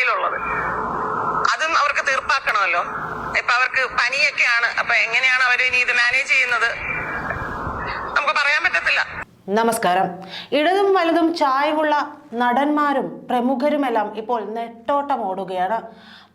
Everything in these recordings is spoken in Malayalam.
കസ്റ്റഡിയിലുള്ളത് അതും അവർക്ക് തീർപ്പാക്കണമല്ലോ. ഇപ്പൊ അവർക്ക് പനിയൊക്കെയാണ്. അപ്പൊ എങ്ങനെയാണ് അവർ ഇനി ഇത് മാനേജ് ചെയ്യുന്നത്? നമുക്ക് പറയാൻ പറ്റത്തില്ല. നമസ്കാരം. ഇടതും വലതും ചായവുള്ള നടന്മാരും പ്രമുഖരുമെല്ലാം ഇപ്പോൾ നെട്ടോട്ടം ഓടുകയാണ്.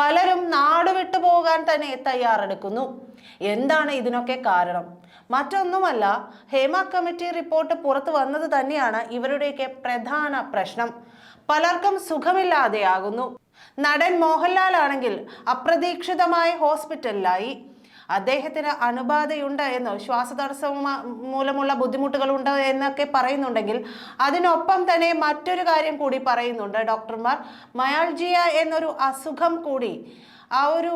പലരും നാട് വിട്ടു പോകാൻ തന്നെ തയ്യാറെടുക്കുന്നു. എന്താണ് ഇതിനൊക്കെ കാരണം? മറ്റൊന്നുമല്ല ഹേമ കമ്മിറ്റി റിപ്പോർട്ട് പുറത്തു വന്നത് തന്നെയാണ് ഇവരുടെയൊക്കെ പ്രധാന പ്രശ്നം. പലർക്കും സുഖമില്ലാതെയാകുന്നു. നടൻ മോഹൻലാൽ ആണെങ്കിൽ അപ്രതീക്ഷിതമായി ഹോസ്പിറ്റലിലായി. അദ്ദേഹത്തിന് അണുബാധയുണ്ട് എന്ന് ശ്വാസതടസ്സം മൂലമുള്ള ബുദ്ധിമുട്ടുകളുണ്ട് എന്നൊക്കെ പറയുന്നുണ്ടെങ്കിൽ അതിനൊപ്പം തന്നെ മറ്റൊരു കാര്യം കൂടി പറയുന്നുണ്ട് ഡോക്ടർമാർ. മയാൾജിയ എന്നൊരു അസുഖം കൂടി ആ ഒരു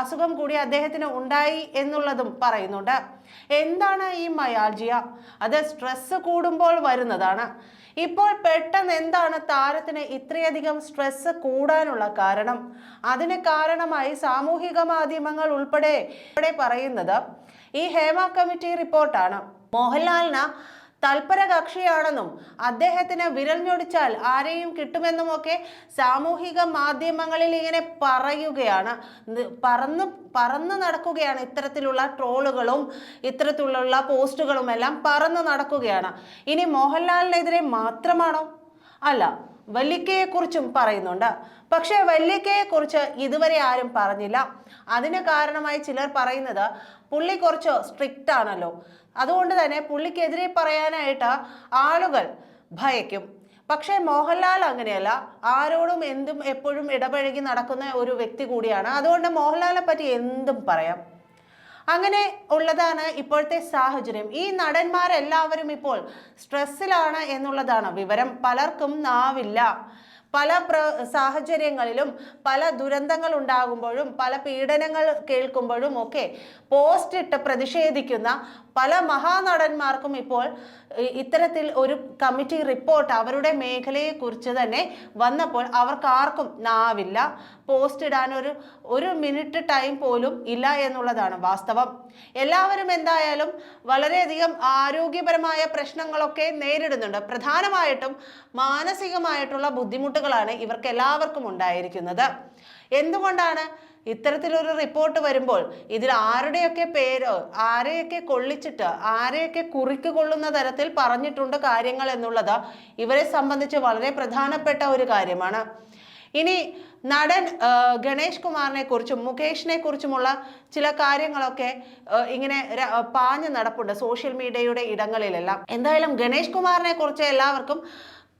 അസുഖം കൂടി അദ്ദേഹത്തിന് ഉണ്ടായി എന്നുള്ളതും പറയുന്നുണ്ട്. എന്താണ് ഈ മയാൾജിയ? അത് സ്ട്രെസ് കൂടുമ്പോൾ വരുന്നതാണ്. ഇപ്പോൾ പെട്ടെന്ന് എന്താണ് താരത്തിന് ഇത്രയധികം സ്ട്രെസ് കൂടാനുള്ള കാരണം? അതിന് കാരണമായി സാമൂഹിക മാധ്യമങ്ങൾ ഉൾപ്പെടെ പറയുന്നത് ഈ ഹേമ കമ്മിറ്റി റിപ്പോർട്ടാണ് മോഹൻലാലിന് തൽപര കക്ഷിയാണെന്നും അദ്ദേഹത്തിന് വിരൽ ഞൊടിച്ചാൽ ആരെയും കിട്ടുമെന്നുമൊക്കെ സാമൂഹിക മാധ്യമങ്ങളിൽ ഇങ്ങനെ പറയുകയാണ്. പറന്ന് പറന്ന് നടക്കുകയാണ് ഇത്തരത്തിലുള്ള ട്രോളുകളും ഇത്തരത്തിലുള്ള പോസ്റ്റുകളും എല്ലാം പറന്ന് നടക്കുകയാണ്. ഇനി മോഹൻലാലിനെതിരെ മാത്രമാണോ? അല്ല വല്ലിക്കയെക്കുറിച്ചും പറയുന്നുണ്ട്. പക്ഷേ വല്ലിക്കയെക്കുറിച്ച് ഇതുവരെ ആരും പറഞ്ഞില്ല. അതിന് കാരണമായി ചിലർ പറയുന്നത് പുള്ളി കുറച്ച് സ്ട്രിക്റ്റ് ആണല്ലോ അതുകൊണ്ട് തന്നെ പുള്ളിക്കെതിരെ പറയാനായിട്ട് ആളുകൾ ഭയക്കും. പക്ഷേ മോഹൻലാൽ അങ്ങനെയല്ല. ആരോടും എന്തും എപ്പോഴും ഇടപഴകി നടക്കുന്ന ഒരു വ്യക്തി കൂടിയാണ്. അതുകൊണ്ട് മോഹൻലാലിനെ പറ്റി എന്തും പറയാം. അങ്ങനെ ഉള്ളതാണ് ഇപ്പോഴത്തെ സാഹചര്യം. ഈ നടന്മാരെല്ലാവരും ഇപ്പോൾ സ്ട്രെസ്സിലാണ് എന്നുള്ളതാണ് വിവരം. പലർക്കും നാവില്ല. പല പ്ര സാഹചര്യങ്ങളിലും പല ദുരന്തങ്ങൾ ഉണ്ടാകുമ്പോഴും പല പീഡനങ്ങൾ കേൾക്കുമ്പോഴും ഒക്കെ പോസ്റ്റ് ഇട്ട് പ്രതിഷേധിക്കുന്ന പല മഹാനടന്മാർക്കും ഇപ്പോൾ ഇത്തരത്തിൽ ഒരു കമ്മിറ്റി റിപ്പോർട്ട് അവരുടെ മേഖലയെ കുറിച്ച് തന്നെ വന്നപ്പോൾ അവർക്ക് ആർക്കും നാവില്ല. പോസ്റ്റ് ഇടാൻ ഒരു ഒരു മിനിറ്റ് ടൈം പോലും ഇല്ല എന്നുള്ളതാണ് വാസ്തവം. എല്ലാവരും എന്തായാലും വളരെയധികം ആരോഗ്യപരമായ പ്രശ്നങ്ങളൊക്കെ നേരിടുന്നുണ്ട്. പ്രധാനമായിട്ടും മാനസികമായിട്ടുള്ള ബുദ്ധിമുട്ടുകളാണ് ഇവർക്ക് എല്ലാവർക്കും ഉണ്ടായിരിക്കുന്നത്. എന്തുകൊണ്ടാണ്? ഇത്തരത്തിലൊരു റിപ്പോർട്ട് വരുമ്പോൾ ഇതിൽ ആരുടെയൊക്കെ പേര് ആരെയൊക്കെ കൊള്ളിച്ചിട്ട് ആരെയൊക്കെ കുറിക്ക് കൊള്ളുന്ന തരത്തിൽ പറഞ്ഞിട്ടുണ്ട് കാര്യങ്ങൾ എന്നുള്ളത് ഇവരെ സംബന്ധിച്ച് വളരെ പ്രധാനപ്പെട്ട ഒരു കാര്യമാണ്. ഇനി നടൻ ഗണേഷ് കുമാറിനെ കുറിച്ചും മുകേഷിനെ കുറിച്ചുമുള്ള ചില കാര്യങ്ങളൊക്കെ ഇങ്ങനെ പാഞ്ഞു നടപ്പുണ്ട് സോഷ്യൽ മീഡിയയുടെ ഇടങ്ങളിലെല്ലാം. എന്തായാലും ഗണേഷ് കുമാറിനെ കുറിച്ച് എല്ലാവർക്കും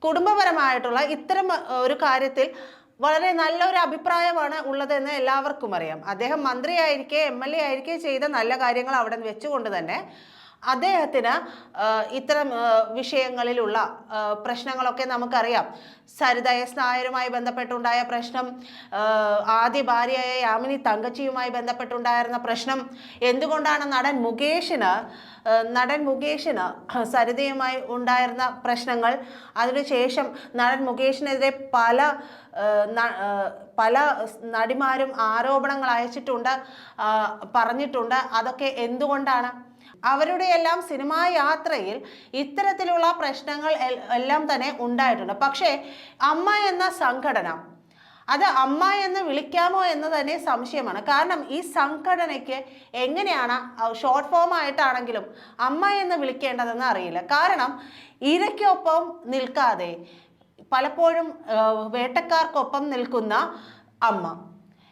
കുടുംബപരമായിട്ടുള്ള ഇത്തരം ഒരു കാര്യത്തിൽ വളരെ നല്ലൊരു അഭിപ്രായമാണ് ഉള്ളതെന്ന് എല്ലാവർക്കും അറിയാം. അദ്ദേഹം മന്ത്രിയായിരിക്കെ എം എൽ എ ആയിരിക്കെ ചെയ്ത നല്ല കാര്യങ്ങൾ അവിടെ വെച്ചുകൊണ്ട് തന്നെ അദ്ദേഹത്തിന് ഇത്തരം വിഷയങ്ങളിലുള്ള പ്രശ്നങ്ങളൊക്കെ നമുക്കറിയാം. സരിത എസ് നായരുമായി ബന്ധപ്പെട്ടുണ്ടായ പ്രശ്നം ആദ്യ ഭാര്യയായ യാമിനി തങ്കച്ചിയുമായി ബന്ധപ്പെട്ടുണ്ടായിരുന്ന പ്രശ്നം എന്തുകൊണ്ടാണ് നടൻ മുകേഷിന് നടൻ മുകേഷിന് സരിതയുമായി ഉണ്ടായിരുന്ന പ്രശ്നങ്ങൾ അതിനുശേഷം നടൻ മുകേഷിനെതിരെ പല പല നടിമാരും ആരോപണങ്ങൾ അയച്ചിട്ടുണ്ട് പറഞ്ഞിട്ടുണ്ട്. അതൊക്കെ എന്തുകൊണ്ടാണ് അവരുടെ എല്ലാം സിനിമാ യാത്രയിൽ ഇത്തരത്തിലുള്ള പ്രശ്നങ്ങൾ എല്ലാം തന്നെ ഉണ്ടായിട്ടുണ്ട്. പക്ഷേ അമ്മ എന്ന സംഘടന അത് അമ്മ എന്ന് വിളിക്കാമോ എന്ന് തന്നെ സംശയമാണ്. കാരണം ഈ സംഘടനയ്ക്ക് എങ്ങനെയാണ് ഷോർട്ട് ഫോം ആയിട്ടാണെങ്കിലും അമ്മ എന്ന് വിളിക്കേണ്ടതെന്ന് അറിയില്ല. കാരണം ഇരയ്ക്കൊപ്പം നിൽക്കാതെ പലപ്പോഴും വേട്ടക്കാർക്കൊപ്പം നിൽക്കുന്ന അമ്മ.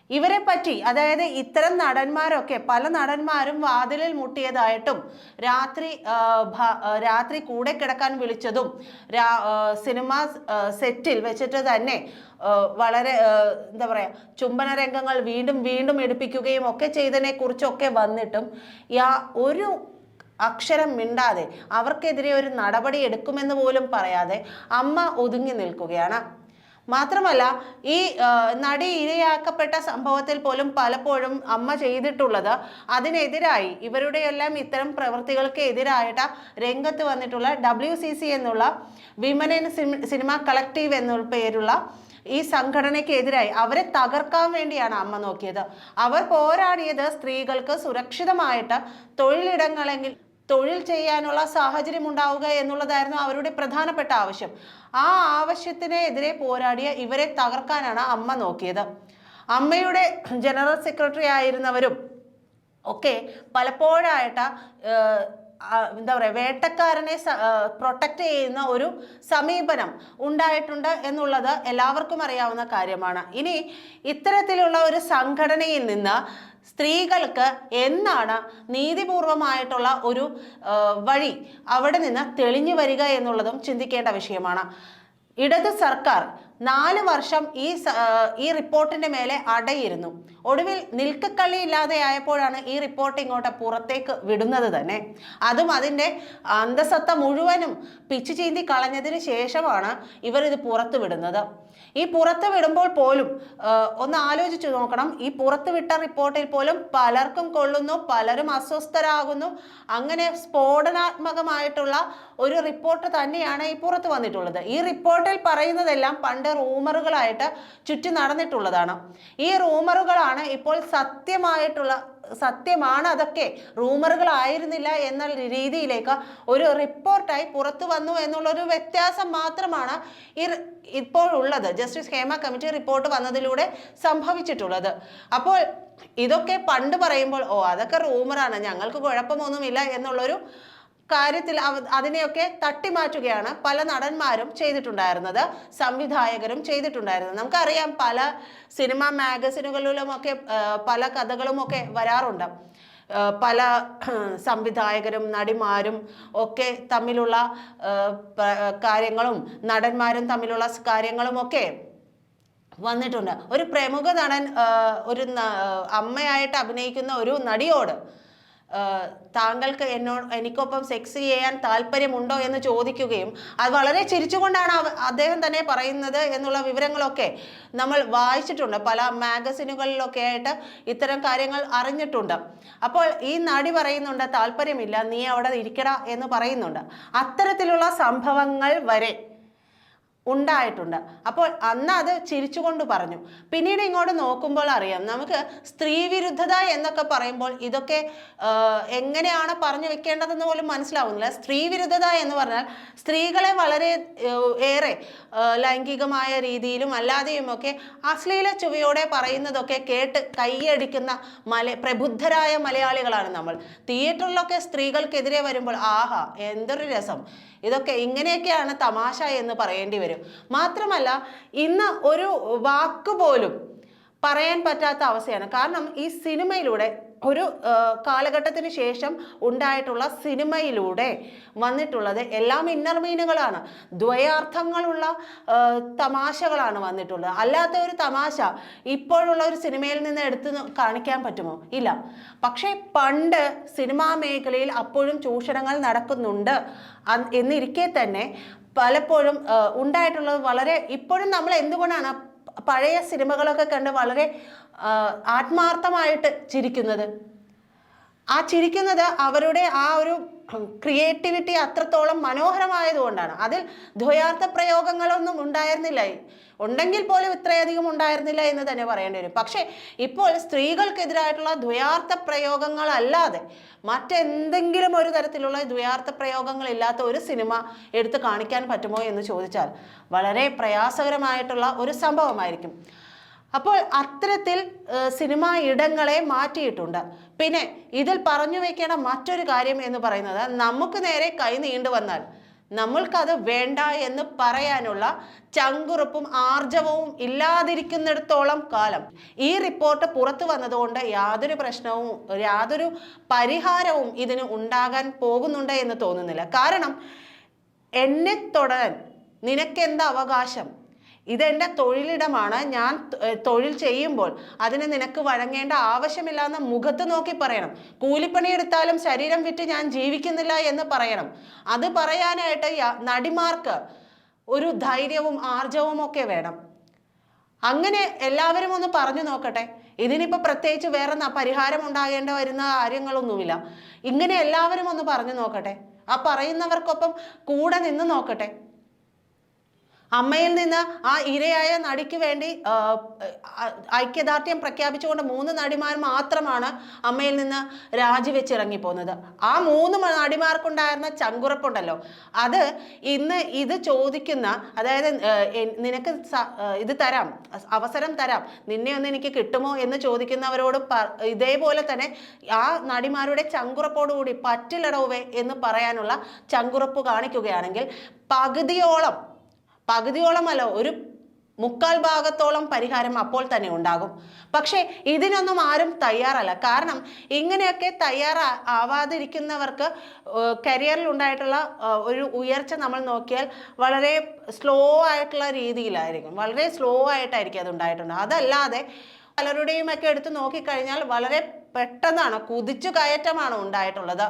ഇവരെ പറ്റി അതായത് ഇത്തരം നടന്മാരൊക്കെ പല നടന്മാരും വാതിലിൽ മുട്ടിയതായിട്ടും രാത്രി രാത്രി കൂടെ കിടക്കാൻ വിളിച്ചതും സിനിമ സെറ്റിൽ വെച്ചിട്ട് തന്നെ വളരെ എന്താ പറയുക ചുംബന രംഗങ്ങൾ വീണ്ടും വീണ്ടും എടുപ്പിക്കുകയും ഒക്കെ ചെയ്തതിനെ കുറിച്ചൊക്കെ വന്നിട്ടും യാ ഒരു അക്ഷരം മിണ്ടാതെ അവർക്കെതിരെ ഒരു നടപടി എടുക്കുമെന്ന് പോലും പറയാതെ അമ്മ ഒതുങ്ങി നിൽക്കുകയാണ്. മാത്രമല്ല ഈ നടി ഇരയാക്കപ്പെട്ട സംഭവത്തിൽ പോലും പലപ്പോഴും അമ്മ ചെയ്തിട്ടുള്ളത് അതിനെതിരായി. ഇവരുടെയെല്ലാം ഇത്തരം പ്രവൃത്തികൾക്ക് എതിരായിട്ട് രംഗത്ത് വന്നിട്ടുള്ള ഡബ്ല്യു സി സി എന്നുള്ള വിമൻ ഇൻ സിനിമ കളക്റ്റീവ് എന്ന പേരുള്ള ഈ സംഘടനയ്ക്കെതിരായി അവരെ തകർക്കാൻ വേണ്ടിയാണ് അമ്മ നോക്കിയത്. അവർ പോരാടിയത് സ്ത്രീകൾക്ക് സുരക്ഷിതമായിട്ട് തൊഴിലിടങ്ങളിൽ തൊഴിൽ ചെയ്യാനുള്ള സാഹചര്യം ഉണ്ടാവുക എന്നുള്ളതായിരുന്നു അവരുടെ പ്രധാനപ്പെട്ട ആവശ്യം. ആ ആവശ്യത്തിനെതിരെ പോരാടിയ ഇവരെ തകർക്കാനാണ് അമ്മ നോക്കിയത്. അമ്മയുടെ ജനറൽ സെക്രട്ടറി ആയിരുന്നവരും ഒക്കെ പലപ്പോഴായിട്ട് എന്താ പറയുക വേട്ടക്കാരനെ പ്രൊട്ടക്റ്റ് ചെയ്യുന്ന ഒരു സമീപനം ഉണ്ടായിട്ടുണ്ട് എന്നുള്ളത് എല്ലാവർക്കും അറിയാവുന്ന കാര്യമാണ്. ഇനി ഇത്തരത്തിലുള്ള ഒരു സംഘടനയിൽ നിന്ന് സ്ത്രീകൾക്ക് എന്നാണ് നീതിപൂർവമായിട്ടുള്ള ഒരു വഴി അവിടെ നിന്ന് തെളിഞ്ഞു വരിക എന്നുള്ളതും ചിന്തിക്കേണ്ട വിഷയമാണ്. ഇടത് സർക്കാർ നാല് വർഷം ഈ ഈ റിപ്പോർട്ടിന്റെ മേലെ അടയിരുന്നു. ഒടുവിൽ നിൽക്കക്കള്ളി ഇല്ലാതെയായപ്പോഴാണ് ഈ റിപ്പോർട്ട് ഇങ്ങോട്ട് പുറത്തേക്ക് വിടുന്നത് തന്നെ. അതും അതിന്റെ അന്തസത്ത മുഴുവനും പിച്ചു ചീന്തി കളഞ്ഞതിന് ശേഷമാണ് ഇവരിത് പുറത്തു വിടുന്നത്. ഈ പുറത്ത് വിടുമ്പോൾ പോലും ഒന്ന് ആലോചിച്ചു നോക്കണം. ഈ പുറത്ത് വിട്ട റിപ്പോർട്ടിൽ പോലും പലർക്കും കൊള്ളുന്നു പലരും അസ്വസ്ഥരാകുന്നു. അങ്ങനെ സ്ഫോടനാത്മകമായിട്ടുള്ള ഒരു റിപ്പോർട്ട് തന്നെയാണ് ഈ പുറത്ത് വന്നിട്ടുള്ളത്. ഈ റിപ്പോർട്ടിൽ പറയുന്നതെല്ലാം പണ്ട് റൂമറുകളായിട്ട് ചുറ്റി നടന്നിട്ടുള്ളതാണ്. ഈ റൂമറുകളാണ് ഇപ്പോൾ സത്യമായിട്ടുള്ള സത്യമാണ് അതൊക്കെ. റൂമറുകളായിരുന്നില്ല എന്ന രീതിയിലേക്ക് ഒരു റിപ്പോർട്ടായി പുറത്തു വന്നു എന്നുള്ളൊരു വ്യത്യാസം മാത്രമാണ് ഈ ഇപ്പോഴുള്ളത്. ജസ്റ്റിസ് ഹേമ കമ്മിറ്റി റിപ്പോർട്ട് വന്നതിലൂടെ സംഭവിച്ചിട്ടുള്ളത്. അപ്പോൾ ഇതൊക്കെ പണ്ട് പറയുമ്പോൾ ഓ അതൊക്കെ റൂമറാണ്. ഞങ്ങൾക്ക് കുഴപ്പമൊന്നുമില്ല എന്നുള്ളൊരു കാര്യത്തിൽ അതിനെയൊക്കെ തട്ടിമാറ്റുകയാണ് പല നടന്മാരും ചെയ്തിട്ടുണ്ടായിരുന്നത് സംവിധായകരും ചെയ്തിട്ടുണ്ടായിരുന്നത്. നമുക്കറിയാം പല സിനിമ മാഗസിനുകളിലുമൊക്കെ പല കഥകളുമൊക്കെ വരാറുണ്ട്. പല സംവിധായകരും നടിമാരും ഒക്കെ തമ്മിലുള്ള കാര്യങ്ങളും നടന്മാരും തമ്മിലുള്ള കാര്യങ്ങളും കാര്യങ്ങളുമൊക്കെ വന്നിട്ടുണ്ട്. ഒരു പ്രമുഖ നടൻ ഒരു അമ്മയായിട്ട് അഭിനയിക്കുന്ന ഒരു നടിയോട് താങ്കൾക്ക് എന്നോട് എനിക്കൊപ്പം സെക്സ് ചെയ്യാൻ താല്പര്യമുണ്ടോ എന്ന് ചോദിക്കുകയും അത് വളരെ ചിരിച്ചുകൊണ്ടാണ് അദ്ദേഹം തന്നെ പറയുന്നത് എന്നുള്ള വിവരങ്ങളൊക്കെ നമ്മൾ വായിച്ചിട്ടുണ്ട്. പല മാഗസിനുകളിലൊക്കെ ആയിട്ട് ഇത്തരം കാര്യങ്ങൾ അറിഞ്ഞിട്ടുണ്ട്. അപ്പോൾ ഈ നടി പറയുന്നുണ്ട് താല്പര്യമില്ല നീ അവിടെ ഇരിക്കട എന്ന് പറയുന്നുണ്ട്. അത്തരത്തിലുള്ള സംഭവങ്ങൾ വരെ ഉണ്ടായിട്ടുണ്ട്. അപ്പോൾ അന്ന് അത് ചിരിച്ചുകൊണ്ട് പറഞ്ഞു. പിന്നീട് ഇങ്ങോട്ട് നോക്കുമ്പോൾ അറിയാം നമുക്ക് സ്ത്രീവിരുദ്ധത എന്നൊക്കെ പറയുമ്പോൾ ഇതൊക്കെ എങ്ങനെയാണ് പറഞ്ഞു വെക്കേണ്ടതെന്ന് പോലും മനസ്സിലാവുന്നില്ല. സ്ത്രീവിരുദ്ധത എന്ന് പറഞ്ഞാൽ സ്ത്രീകളെ വളരെ ഏറെ ലൈംഗികമായ രീതിയിലും അല്ലാതെയുമൊക്കെ അശ്ലീല ചുവയോടെ പറയുന്നതൊക്കെ കേട്ട് കൈയടിക്കുന്ന മല പ്രബുദ്ധരായ മലയാളികളാണ് നമ്മൾ. തിയേറ്ററിലൊക്കെ സ്ത്രീകൾക്കെതിരെ വരുമ്പോൾ ആഹാ എന്തൊരു രസം. ഇതൊക്കെ ഇങ്ങനെയൊക്കെയാണ് തമാശ എന്ന് പറയേണ്ടി വരും. മാത്രമല്ല ഇന്ന് ഒരു വാക്ക് പോലും പറയാൻ പറ്റാത്ത അവസ്ഥയാണ്. കാരണം ഈ സിനിമയിലൂടെ ഒരു കാലഘട്ടത്തിന് ശേഷം ഉണ്ടായിട്ടുള്ള സിനിമയിലൂടെ വന്നിട്ടുള്ളത് എല്ലാം ഇന്നർ മീനുകളാണ് ദ്വയാർത്ഥങ്ങളുള്ള തമാശകളാണ് വന്നിട്ടുള്ളത്. അല്ലാത്ത ഒരു തമാശ ഇപ്പോഴുള്ള ഒരു സിനിമയിൽ നിന്ന് എടുത്ത് കാണിക്കാൻ പറ്റുമോ? ഇല്ല. പക്ഷേ പണ്ട് സിനിമാ മേഖലയിൽ അപ്പോഴും ചൂഷണങ്ങൾ നടക്കുന്നുണ്ട്. എന്നിരിക്കെ തന്നെ പലപ്പോഴും ഉണ്ടായിട്ടുള്ളത് വളരെ ഇപ്പോഴും നമ്മൾ എന്തുകൊണ്ടാണ് പഴയ സിനിമകളൊക്കെ കണ്ട് വളരെ ആത്മാർത്ഥമായിട്ട് ചിരിക്കുന്നത്? ആ ചിരിക്കുന്നത് അവരുടെ ആ ഒരു ക്രിയേറ്റിവിറ്റി അത്രത്തോളം മനോഹരമായതുകൊണ്ടാണ്. അതിൽ ദ്വയാർത്ഥ പ്രയോഗങ്ങളൊന്നും ഉണ്ടായിരുന്നില്ല. ഉണ്ടെങ്കിൽ പോലും ഇത്രയധികം ഉണ്ടായിരുന്നില്ല എന്ന് തന്നെ പറയേണ്ടി വരും. പക്ഷേ ഇപ്പോൾ സ്ത്രീകൾക്കെതിരായിട്ടുള്ള ദ്വയാർത്ഥ പ്രയോഗങ്ങളല്ലാതെ മറ്റെന്തെങ്കിലും ഒരു തരത്തിലുള്ള ദ്വയാർത്ഥ പ്രയോഗങ്ങളില്ലാത്ത ഒരു സിനിമ എടുത്ത് കാണിക്കാൻ പറ്റുമോ എന്ന് ചോദിച്ചാൽ വളരെ പ്രയാസകരമായിട്ടുള്ള ഒരു സംഭവമായിരിക്കും. അപ്പോൾ അത്തരത്തിൽ സിനിമ ഇടങ്ങളെ മാറ്റിയിട്ടുണ്ട്. പിന്നെ ഇതിൽ പറഞ്ഞു വെക്കേണ്ട മറ്റൊരു കാര്യം എന്ന് പറയുന്നത് നമുക്ക് നേരെ കൈ നീണ്ടു വന്നാൽ നമ്മൾക്കത് വേണ്ട എന്ന് പറയാനുള്ള ചങ്കുറപ്പും ആർജവവും ഇല്ലാതിരിക്കുന്നിടത്തോളം കാലം. ഈ റിപ്പോർട്ട് പുറത്തു വന്നതുകൊണ്ട് യാതൊരു പ്രശ്നവും യാതൊരു പരിഹാരവും ഇതിന് ഉണ്ടാകാൻ പോകുന്നുണ്ട് എന്ന് തോന്നുന്നില്ല. കാരണം എന്നെ തുടരാൻ നിനക്കെന്ത അവകാശം? ഇതെന്റെ തൊഴിലിടമാണ്. ഞാൻ തൊഴിൽ ചെയ്യുമ്പോൾ അതിന് നിനക്ക് വഴങ്ങേണ്ട ആവശ്യമില്ല എന്ന് മുഖത്ത് നോക്കി പറയണം. കൂലിപ്പണിയെടുത്താലും ശരീരം വിറ്റ് ഞാൻ ജീവിക്കുന്നില്ല എന്ന് പറയണം. അത് പറയാനായിട്ട് നടിമാർക്ക് ഒരു ധൈര്യവും ആർജവും ഒക്കെ വേണം. അങ്ങനെ എല്ലാവരും ഒന്ന് പറഞ്ഞു നോക്കട്ടെ. ഇതിനിപ്പോൾ പ്രത്യേകിച്ച് വേറെ പരിഹാരം ഉണ്ടാകേണ്ട വരുന്ന കാര്യങ്ങളൊന്നുമില്ല. ഇങ്ങനെ എല്ലാവരും ഒന്ന് പറഞ്ഞു നോക്കട്ടെ. ആ പറയുന്നവർക്കൊപ്പം കൂടെ നിന്ന് നോക്കട്ടെ. അമ്മയിൽ നിന്ന് ആ ഇരയായ നടിക്ക് വേണ്ടി ഐക്യദാർഢ്യം പ്രഖ്യാപിച്ചുകൊണ്ട് മൂന്ന് നടിമാർ മാത്രമാണ് അമ്മയിൽ നിന്ന് രാജിവെച്ചിറങ്ങിപ്പോകുന്നത് ആ മൂന്ന് നടിമാർക്കുണ്ടായിരുന്ന ചങ്കുറപ്പുണ്ടല്ലോ. അത് ഇന്ന് ഇത് ചോദിക്കുന്ന അതായത് നിനക്ക് ഇത് തരാം അവസരം തരാം നിന്നെ ഒന്ന് എനിക്ക് കിട്ടുമോ എന്ന് ചോദിക്കുന്നവരോട് ഇതേപോലെ തന്നെ ആ നടിമാരുടെ ചങ്കുറപ്പോടുകൂടി പറ്റില്ലടവേ എന്ന് പറയാനുള്ള ചങ്കുറപ്പ് കാണിക്കുകയാണെങ്കിൽ പകുതിയോളം പകുതിയോളമല്ല ഒരു മുക്കാൽ ഭാഗത്തോളം പരിഹാരം അപ്പോൾ തന്നെ ഉണ്ടാകും. പക്ഷേ ഇതിനൊന്നും ആരും തയ്യാറല്ല. കാരണം ഇങ്ങനെയൊക്കെ തയ്യാറാ ആവാതിരിക്കുന്നവർക്ക് കരിയറിൽ ഉണ്ടായിട്ടുള്ള ഒരു ഉയർച്ച നമ്മൾ നോക്കിയാൽ വളരെ സ്ലോ ആയിട്ടുള്ള രീതിയിലായിരിക്കും. വളരെ സ്ലോ ആയിട്ടായിരിക്കും അത് ഉണ്ടായിട്ടുണ്ട് അതല്ലാതെ പലരുടെയും ഒക്കെ എടുത്ത് നോക്കിക്കഴിഞ്ഞാൽ വളരെ പെട്ടെന്നാണ് കുതിച്ചു കയറ്റമാണ് ഉണ്ടായിട്ടുള്ളത്.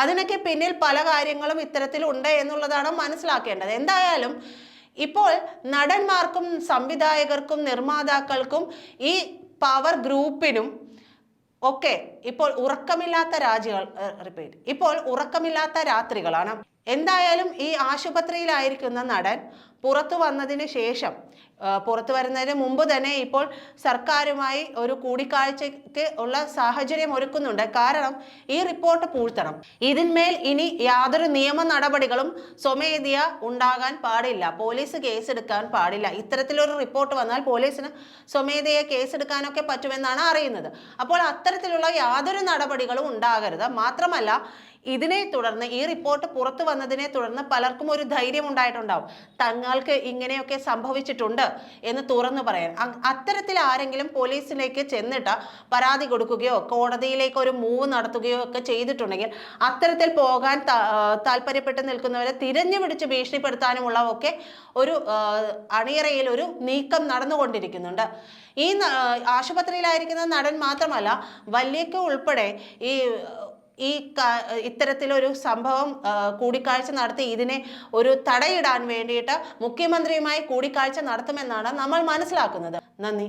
അതിനൊക്കെ പിന്നിൽ പല കാര്യങ്ങളും ഇത്തരത്തിലുണ്ട് എന്നുള്ളതാണ് മനസ്സിലാക്കേണ്ടത്. എന്തായാലും ഇപ്പോൾ നടന്മാർക്കും സംവിധായകർക്കും നിർമ്മാതാക്കൾക്കും ഈ പവർ ഗ്രൂപ്പിനും ഒക്കെ ഇപ്പോൾ ഉറക്കമില്ലാത്ത രാജ്യങ്ങൾ റിപ്പീറ്റ് ഇപ്പോൾ ഉറക്കമില്ലാത്ത രാത്രികളാണ്. എന്തായാലും ഈ ആശുപത്രിയിലായിരിക്കുന്ന നടൻ പുറത്തു വന്നതിന് ശേഷം പുറത്തു വരുന്നതിന് മുമ്പ് തന്നെ ഇപ്പോൾ സർക്കാരുമായി ഒരു കൂടിക്കാഴ്ചയ്ക്ക് ഉള്ള സാഹചര്യം ഒരുക്കുന്നുണ്ട്. കാരണം ഈ റിപ്പോർട്ട് പൂഴ്ത്തണം. ഇതിന്മേൽ ഇനി യാതൊരു നിയമ നടപടികളും സ്വമേധിയ ഉണ്ടാകാൻ പാടില്ല. പോലീസ് കേസെടുക്കാൻ പാടില്ല. ഇത്തരത്തിലൊരു റിപ്പോർട്ട് വന്നാൽ പോലീസിന് സ്വമേധയെ കേസെടുക്കാനൊക്കെ പറ്റുമെന്നാണ് അറിയുന്നത്. അപ്പോൾ അത്തരത്തിലുള്ള യാതൊരു നടപടികളും ഉണ്ടാകരുത്. മാത്രമല്ല ഇതിനെ തുടർന്ന് ഈ റിപ്പോർട്ട് പുറത്തു വന്നതിനെ തുടർന്ന് പലർക്കും ഒരു ധൈര്യം ഉണ്ടായിട്ടുണ്ടാവും. തങ്ങൾക്ക് ഇങ്ങനെയൊക്കെ സംഭവിച്ചിട്ടുണ്ട് എന്ന് തുറന്നു പറയാൻ. അത്തരത്തിൽ ആരെങ്കിലും പോലീസിലേക്ക് ചെന്നിട്ട് പരാതി കൊടുക്കുകയോ കോടതിയിലേക്ക് ഒരു മൂവ് നടത്തുകയോ ഒക്കെ ചെയ്തിട്ടുണ്ടെങ്കിൽ അത്തരത്തിൽ പോകാൻ താല്പര്യപ്പെട്ട് നിൽക്കുന്നവരെ തിരഞ്ഞു പിടിച്ച് ഭീഷണിപ്പെടുത്താനുമുള്ള ഒക്കെ ഒരു അണിയറയിൽ ഒരു നീക്കം നടന്നുകൊണ്ടിരിക്കുന്നുണ്ട്. ഈ ആശുപത്രിയിലായിരിക്കുന്ന നടൻ മാത്രമല്ല വല്യക്ക ഉൾപ്പെടെ ഈ ഈ ഇത്തരത്തിലൊരു സംഭവം കൂടിക്കാഴ്ച നടത്തി ഇതിനെ ഒരു തടയിടാൻ വേണ്ടിയിട്ട് മുഖ്യമന്ത്രിയുമായി കൂടിക്കാഴ്ച നടത്തുമെന്നാണ് നമ്മൾ മനസ്സിലാക്കുന്നത്. നന്ദി.